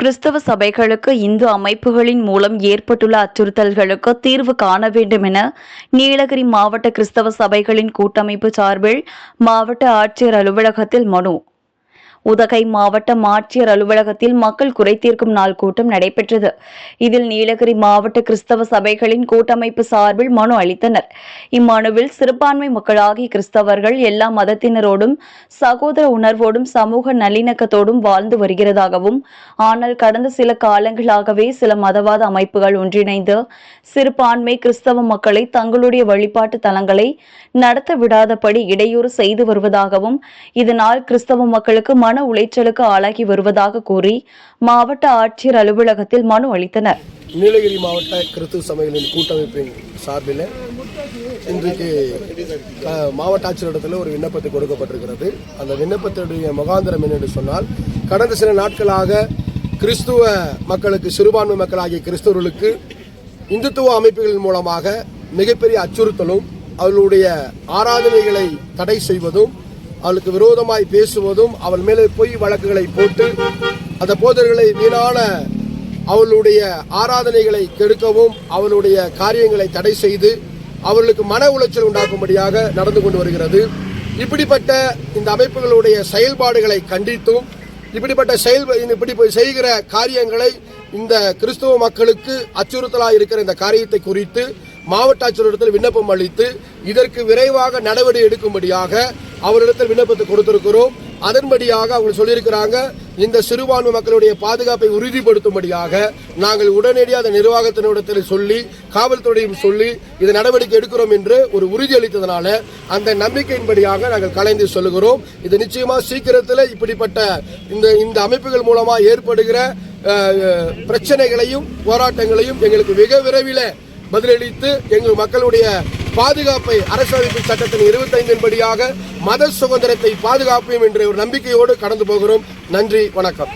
கிறிஸ்தவ சபைகளுக்கு இந்து அமைப்புகளின் மூலம் ஏற்பட்டுள்ள அச்சுறுத்தல்களுக்கு தீர்வு காண வேண்டும் என நீலகிரி மாவட்ட கிறிஸ்தவ சபைகளின் கூட்டமைப்பு சார்பில் மாவட்ட ஆட்சியர் அலுவலகத்தில் மனு உதகை மாவட்டம் ஆட்சியர் அலுவலகத்தில் மக்கள் குறைதீர்க்கும் நாள் கூட்டம் நடைபெற்றது. இதில் நீலகிரி மாவட்ட கிறிஸ்தவ சபைகளின் கூட்டமைப்பு சார்பில் மனு அளித்தனர். இம்மனுவில் சிறுபான்மை மக்களாகிய கிறிஸ்தவர்கள் எல்லா மதத்தினரோடும் சகோதர உணர்வோடும் சமூக நல்லிணக்கத்தோடும் வாழ்ந்து வருகிறதாகவும் ஆனால் கடந்த சில காலங்களாகவே சில மதவாத அமைப்புகள் ஒன்றிணைந்து சிறுபான்மை கிறிஸ்தவ மக்களை தங்களுடைய வழிபாட்டு தலங்களை நடத்த விடாதபடி இடையூறு செய்து வருவதாகவும் இதனால் கிறிஸ்தவ மக்களுக்கு மன உளைச்சலுக்கு ஆளாகி வருவதாக கூறி மாவட்ட ஆட்சியர் அலுவலகத்தில் மனு அளித்தனர். நீலகிரி மாவட்ட கிறிஸ்துவ சபைகளின் கூட்டமைப்பின் சார்பில் இன்றைக்கு மாவட்ட ஆட்சியரிடத்தில் ஒரு விண்ணப்பத்தை கொடுக்கப்பட்டிருக்கிறது. அந்த விண்ணப்பத்தினுடைய முகாந்திரம் என்னென்று சொன்னால் கடந்த சில நாட்களாக கிறிஸ்துவ மக்களுக்கு சிறுபான்மை மக்களாகிய கிறிஸ்தவர்களுக்கு இந்துத்துவ அமைப்புகளின் மூலமாக மிகப்பெரிய அச்சுறுத்தலும் அவர்களுடைய ஆராதனைகளை தடை செய்வதும் அவளுக்கு விரோதமாய் பேசுவதும் அவள் மேலே பொய் வழக்குகளை போட்டு அந்த போதர்களை வீணான அவளுடைய ஆராதனைகளை கெடுக்கவும் அவளுடைய காரியங்களை தடை செய்து அவர்களுக்கு மன உளைச்சல் உண்டாக்கும்படியாக நடந்து கொண்டு வருகிறது. இப்படிப்பட்ட இந்த அமைப்புகளுடைய செயல்பாடுகளை கண்டித்தும் இப்படிப்பட்ட செயல் இப்படி செய்கிற காரியங்களை இந்த கிறிஸ்துவ மக்களுக்கு அச்சுறுத்தலாக இருக்கிற இந்த காரியத்தை குறித்து மாவட்ட ஆட்சியரிடத்தில் விண்ணப்பம் அளித்து இதற்கு விரைவாக நடவடிக்கை எடுக்கும்படியாக அவரிடத்தில் விண்ணப்பத்தை கொடுத்திருக்கிறோம். அதன்படியாக அவங்க சொல்லியிருக்கிறாங்க இந்த சிறுபான்மை மக்களுடைய பாதுகாப்பை உறுதிப்படுத்தும்படியாக நாங்கள் உடனடியாக அந்த நிர்வாகத்தினிடத்தில் சொல்லி காவல்துறையும் சொல்லி இதை நடவடிக்கை எடுக்கிறோம் என்று ஒரு உறுதி அளித்ததனால அந்த நம்பிக்கையின்படியாக நாங்கள் கலைந்து சொல்லுகிறோம். இது நிச்சயமாக சீக்கிரத்தில் இப்படிப்பட்ட இந்த இந்த அமைப்புகள் மூலமாக ஏற்படுகிற பிரச்சனைகளையும் போராட்டங்களையும் எங்களுக்கு மிக விரைவில் பதிலளித்து எங்கள் மக்களுடைய பாதுகாப்பை அரசமைப்பு சட்டத்தின் இருபத்தைந்தின் படியாக மத சுதந்திரத்தை பாதுகாப்போம் என்ற ஒரு நம்பிக்கையோடு கடந்து போகிறோம். நன்றி வணக்கம்.